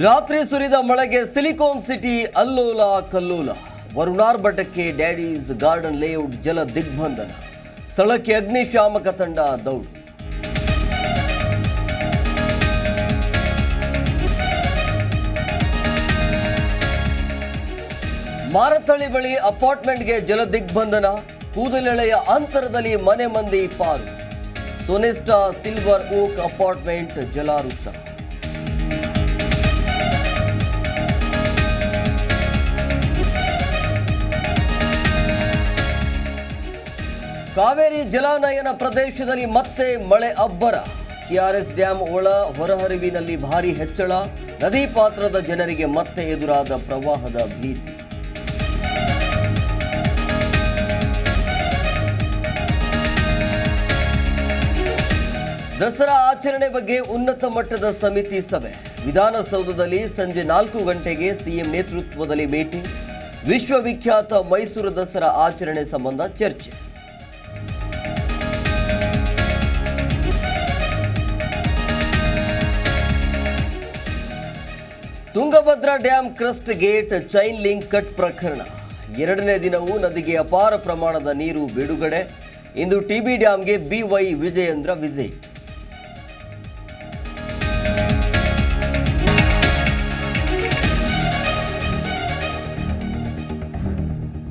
ರಾತ್ರಿ ಸುರಿದ ಮಳೆಗೆ ಸಿಲಿಕಾನ್ ಸಿಟಿ ಅಲ್ಲೋಲ ಕಲ್ಲೋಲ. ವರುಣಾರ್ ಬಟಕ್ಕೆ ಡ್ಯಾಡೀಸ್ ಗಾರ್ಡನ್ ಲೇಔಟ್ ಜಲ ದಿಗ್ಬಂಧನ ಸ್ಥಳಕ್ಕೆ ಅಗ್ನಿಶಾಮಕ ತಂಡ ದೌಡ್. ಮಾರತಳಿ ಬಳಿ ಅಪಾರ್ಟ್ಮೆಂಟ್ಗೆ ಜಲ ದಿಗ್ಬಂಧನ ಕೂದಲೆಳೆಯ ಅಂತರದಲ್ಲಿ ಮನೆ ಮಂದಿ ಪಾರು. ಸೊನೆಸ್ಟಾ ಸಿಲ್ವರ್ ಓಕ್ ಅಪಾರ್ಟ್ಮೆಂಟ್ ಜಲಾವೃತ. ಕಾವೇರಿ ಜಲಾನಯನ ಪ್ರದೇಶದಲ್ಲಿ ಮತ್ತೆ ಮಳೆ ಅಬ್ಬರ. ಕೆಆರ್ಎಸ್ ಡ್ಯಾಂ ಒಳ ಹೊರಹರಿವಿನಲ್ಲಿ ಭಾರಿ ಹೆಚ್ಚಳ. ನದಿ ಪಾತ್ರದ ಜನರಿಗೆ ಮತ್ತೆ ಎದುರಾದ ಪ್ರವಾಹದ ಭೀತಿ. ದಸರಾ ಆಚರಣೆ ಬಗ್ಗೆ ಉನ್ನತ ಮಟ್ಟದ ಸಮಿತಿ ಸಭೆ. ವಿಧಾನಸೌಧದಲ್ಲಿ ಸಂಜೆ ನಾಲ್ಕು ಗಂಟೆಗೆ ಸಿಎಂ ನೇತೃತ್ವದಲ್ಲಿ ಭೇಟಿ. ವಿಶ್ವವಿಖ್ಯಾತ ಮೈಸೂರು ದಸರಾ ಆಚರಣೆ ಸಂಬಂಧ ಚರ್ಚೆ. Tungabhadra dam crust gate chain link cut ಪ್ರಕರಣ. ಎರಡನೇ ದಿನವೂ ನದಿಗೆ ಅಪಾರ ಪ್ರಮಾಣದ ನೀರು ಬಿಡುಗಡೆ. ಇಂದು ಟಿಬಿ ಡ್ಯಾಂಗೆ ಬಿವೈ ವಿಜಯೇಂದ್ರ ವಿಸಿಟ್.